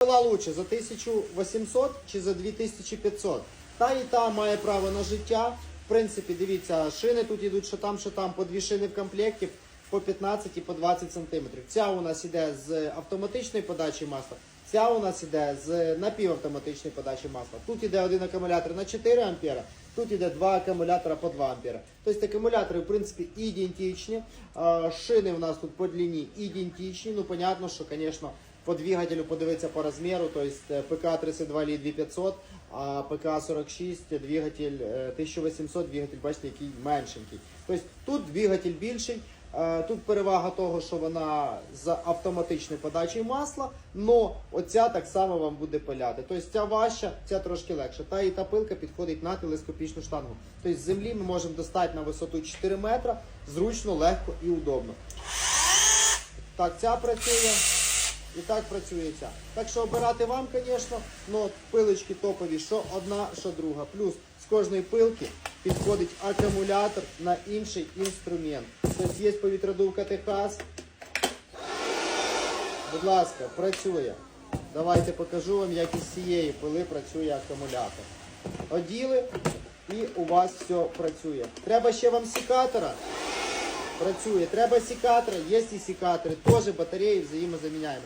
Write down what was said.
Була лучше за 1800 чи за 2500. Та і та має право на життя. В принципі, дивіться, шини тут йдуть, що там, що там, по дві шини в комплекті по 15 і по 20 см. Ця у нас іде з автоматичної подачі масла, ця у нас іде з напівавтоматичної подачі масла. Тут іде один акумулятор на 4 ампера, тут іде два акумулятора по 2 ампера. Тобто акумулятори, в принципі, ідентичні. Шини у нас тут по длині ідентичні. Ну, понятно, що, звісно, по двигателю подивитися по розміру, то есть е, ПК 32 лі 2500, а ПК 46 двигатель е, 1800, двигатель, бачите, який меншенький. Тобто тут двигатель більший, е, тут перевага того, що вона з автоматичною подачею масла, но оця так само вам буде пиляти. Тобто ця важча, ця трошки легша. Та і та пилка підходить на телескопічну штангу. Тобто з землі ми можемо достати на висоту 4 метра, зручно, легко і удобно. Так, ця працює. І так працює ця. Так що обирати вам, звісно, але пилочки топові, що одна, що друга. Плюс з кожної пилки підходить акумулятор на інший інструмент. Тобто є повітродувка Техас. Будь ласка, працює. Давайте покажу вам, як із цієї пили працює акумулятор. Оділи і у вас все працює. Треба ще вам секатора. Працює. Треба секатора, є і секатори, теж батареї взаємозаміняємо.